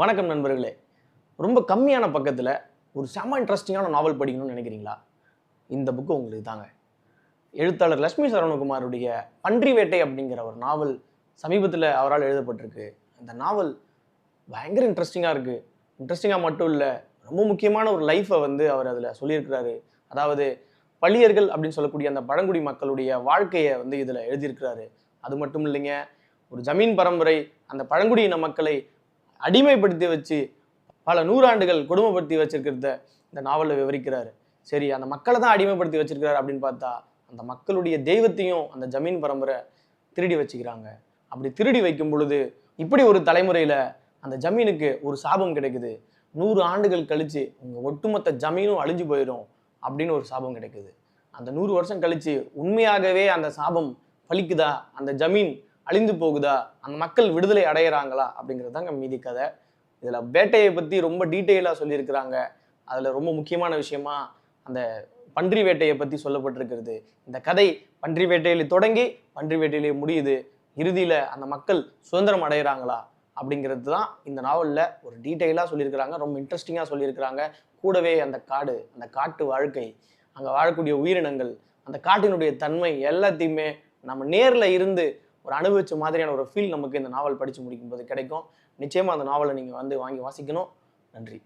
வணக்கம் நண்பர்களே. ரொம்ப கம்மியான பக்கத்தில் ஒரு செம இன்ட்ரெஸ்டிங்கான நாவல் படிக்கணும்னு நினைக்கிறீங்களா? இந்த புக்கு உங்களுக்கு தாங்க. எழுத்தாளர் லக்ஷ்மி சரவணகுமாருடைய பன்றி வேட்டை அப்படிங்கிற ஒரு நாவல் சமீபத்தில் அவரால் எழுதப்பட்டிருக்கு. அந்த நாவல் பயங்கர இன்ட்ரெஸ்டிங்காக இருக்குது இன்ட்ரெஸ்டிங்காக மட்டும் இல்லை ரொம்ப முக்கியமான ஒரு லைஃப்பை வந்து அவர் அதில் சொல்லியிருக்கிறாரு. அதாவது பள்ளியர்கள் அப்படின்னு சொல்லக்கூடிய அந்த பழங்குடி மக்களுடைய வாழ்க்கையை வந்து இதில் எழுதியிருக்கிறாரு. அது மட்டும் இல்லைங்க ஒரு ஜமீன் பரம்பரை அந்த பழங்குடியின மக்களை அடிமைப்படுத்தி வச்சு பல நூறாண்டுகள் கொடுமைப்படுத்தி வச்சிருக்கிறத இந்த நாவலில் விவரிக்கிறாரு. சரி அந்த மக்களை தான் அடிமைப்படுத்தி வச்சிருக்கிறாரு அப்படின்னு பார்த்தா அந்த மக்களுடைய தெய்வத்தையும் அந்த ஜமீன் பரம்பரை திருடி வச்சுக்கிறாங்க. அப்படி திருடி வைக்கும் பொழுது இப்படி ஒரு தலைமுறையில் அந்த ஜமீனுக்கு ஒரு சாபம் கிடைக்குது. நூறு ஆண்டுகள் கழித்து உங்கள் ஒட்டுமொத்த ஜமீனும் அழிஞ்சு போயிடும் அப்படின்னு ஒரு சாபம் கிடைக்குது. அந்த நூறு வருஷம் கழித்து உண்மையாகவே அந்த சாபம் பலிக்குதா? அந்த ஜமீன் அழிந்து போகுதா? அந்த மக்கள் விடுதலை அடையிறாங்களா? அப்படிங்கிறது தாங்க மீதி கதை. இதில் வேட்டையை பற்றி ரொம்ப டீட்டெயிலாக சொல்லியிருக்கிறாங்க. அதில் ரொம்ப முக்கியமான விஷயமா அந்த பன்றி வேட்டையை பற்றி சொல்லப்பட்டிருக்கிறது. இந்த கதை பன்றி வேட்டையிலே தொடங்கி பன்றி வேட்டையிலே முடியுது. இறுதியில் அந்த மக்கள் சுதந்திரம் அடைகிறாங்களா அப்படிங்கிறது தான் இந்த நாவலில் ஒரு டீட்டெயிலாக சொல்லியிருக்கிறாங்க. ரொம்ப இன்ட்ரெஸ்டிங்காக சொல்லியிருக்கிறாங்க. கூடவே அந்த காடு அந்த காட்டு வாழ்க்கை அங்கே வாழக்கூடிய உயிரினங்கள் அந்த காட்டினுடைய தன்மை எல்லாத்தையுமே நம்ம நேரில் இருந்து ஒரு அனுபவிச்ச மாதிரியான ஒரு ஃபீல் நமக்கு இந்த நாவல் படித்து முடிக்கும்போது கிடைக்கும். நிச்சயமாக அந்த நாவலை நீங்கள் வந்து வாங்கி வாசிக்கணும். நன்றி.